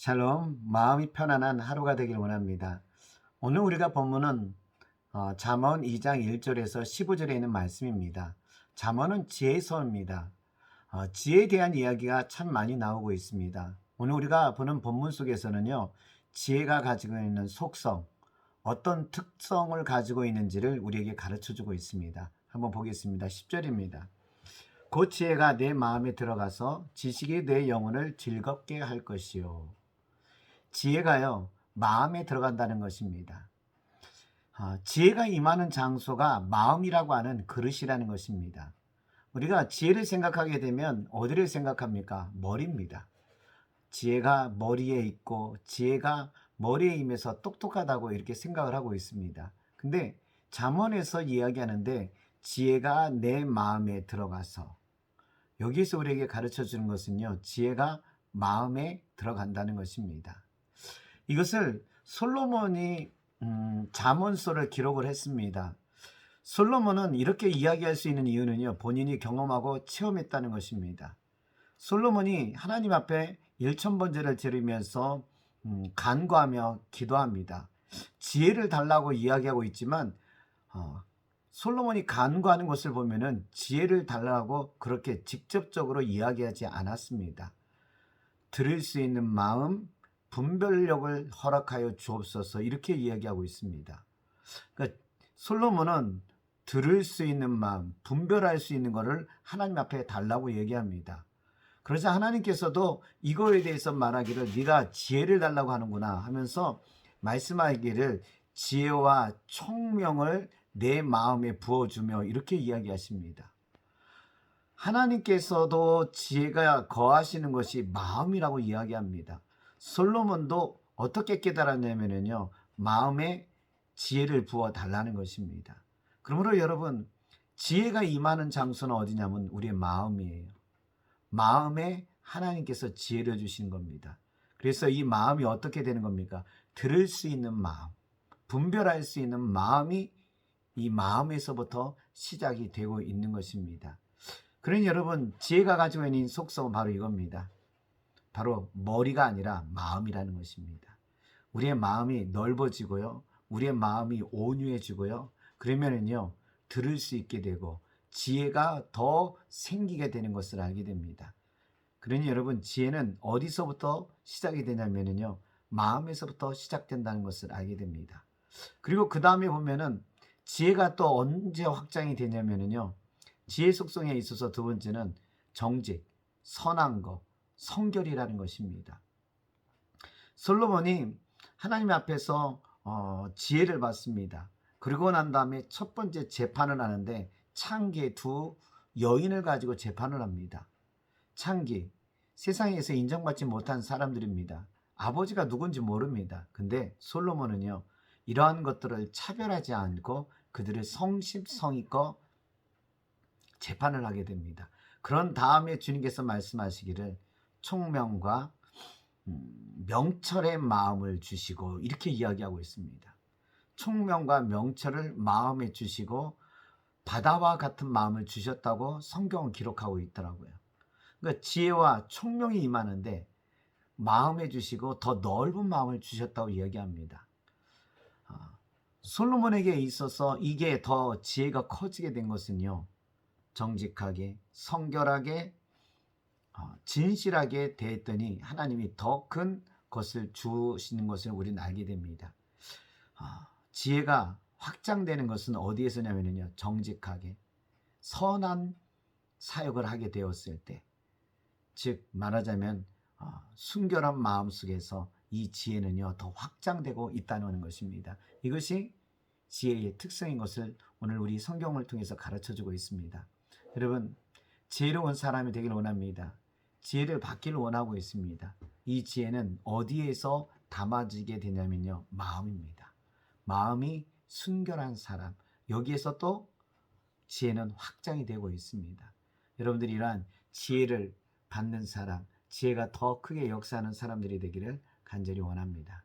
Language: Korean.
샬롬, 마음이 편안한 하루가 되길 원합니다. 오늘 우리가 본문은 어, 잠언 2장 1절에서 15절에 있는 말씀입니다. 잠언은 지혜의 서입니다. 어, 지혜에 대한 이야기가 참 많이 나오고 있습니다. 오늘 우리가 보는 본문 속에서는요, 지혜가 가지고 있는 속성, 어떤 특성을 가지고 있는지를 우리에게 가르쳐 주고 있습니다. 한번 보겠습니다. 10절입니다. 그 지혜가 내 마음에 들어가서 지식이 내 영혼을 즐겁게 할 것이요. 지혜가요, 마음에 들어간다는 것입니다. 아, 지혜가 임하는 장소가 마음이라고 하는 그릇이라는 것입니다. 우리가 지혜를 생각하게 되면 어디를 생각합니까? 머리입니다. 지혜가 머리에 있고 지혜가 머리에 임해서 똑똑하다고 이렇게 생각을 하고 있습니다. 근데 잠언에서 이야기하는데 지혜가 내 마음에 들어가서 여기서 우리에게 가르쳐 주는 것은요. 지혜가 마음에 들어간다는 것입니다. 이것을 솔로몬이 음, 잠언서를 기록을 했습니다. 솔로몬은 이렇게 이야기할 수 있는 이유는요. 본인이 경험하고 체험했다는 것입니다. 솔로몬이 하나님 앞에 일천번제를 드리면서 음, 간구하며 기도합니다. 지혜를 달라고 이야기하고 있지만 어, 솔로몬이 간구하는 것을 보면은 지혜를 달라고 그렇게 직접적으로 이야기하지 않았습니다. 들을 수 있는 마음, 분별력을 허락하여 주옵소서 이렇게 이야기하고 있습니다. 그러니까 솔로몬은 들을 수 있는 마음, 분별할 수 있는 것을 하나님 앞에 달라고 얘기합니다. 그러자 하나님께서도 이거에 대해서 말하기를 네가 지혜를 달라고 하는구나 하면서 말씀하기를 지혜와 총명을 내 마음에 부어주며 이렇게 이야기하십니다. 하나님께서도 지혜가 거하시는 것이 마음이라고 이야기합니다. 솔로몬도 어떻게 깨달았냐면요. 마음에 지혜를 부어 달라는 것입니다. 그러므로 여러분, 지혜가 임하는 장소는 어디냐면 우리의 마음이에요. 마음에 하나님께서 지혜를 주신 겁니다. 그래서 이 마음이 어떻게 되는 겁니까? 들을 수 있는 마음, 분별할 수 있는 마음이 이 마음에서부터 시작이 되고 있는 것입니다. 그러니 여러분, 지혜가 가지고 있는 속성은 바로 이겁니다. 바로 머리가 아니라 마음이라는 것입니다. 우리의 마음이 넓어지고요. 우리의 마음이 온유해지고요. 그러면은요, 들을 수 있게 되고 지혜가 더 생기게 되는 것을 알게 됩니다. 그러니 여러분, 지혜는 어디서부터 시작이 되냐면요, 마음에서부터 시작된다는 것을 알게 됩니다. 그리고 그 다음에 보면은 지혜가 또 언제 확장이 되냐면요, 지혜 속성에 있어서 두 번째는 정직, 선한 것, 성결이라는 것입니다. 솔로몬이 하나님 앞에서 어, 지혜를 받습니다. 그리고 난 다음에 첫 번째 재판을 하는데 창기의 두 여인을 가지고 재판을 합니다. 창기 세상에서 인정받지 못한 사람들입니다. 아버지가 누군지 모릅니다. 근데 솔로몬은요 이러한 것들을 차별하지 않고 그들을 성심성의껏 재판을 하게 됩니다. 그런 다음에 주님께서 말씀하시기를 총명과 음, 명철의 마음을 주시고 이렇게 이야기하고 있습니다. 총명과 명철을 마음에 주시고 바다와 같은 마음을 주셨다고 성경은 기록하고 있더라고요. 그러니까 지혜와 총명이 임하는데 마음에 주시고 더 넓은 마음을 주셨다고 이야기합니다. 아, 솔로몬에게 있어서 이게 더 지혜가 커지게 된 것은요. 정직하게, 성결하게, 어, 진실하게 대했더니 하나님이 더 큰 것을 주시는 것을 우리는 알게 됩니다. 아, 지혜가 확장되는 것은 어디에서냐면요. 정직하게, 선한 사역을 하게 되었을 때, 즉 말하자면 어, 순결한 마음 속에서 이 지혜는요 더 확장되고 있다는 것입니다. 이것이 지혜의 특성인 것을 오늘 우리 성경을 통해서 가르쳐 주고 있습니다. 여러분 지혜로운 사람이 되길 원합니다. 지혜를 받기를 원하고 있습니다. 이 지혜는 어디에서 담아지게 되냐면요 마음입니다. 마음이 순결한 사람 여기에서 또 지혜는 확장이 되고 있습니다. 여러분들이 이러한 지혜를 받는 사람, 지혜가 더 크게 역사하는 사람들이 되기를 간절히 원합니다.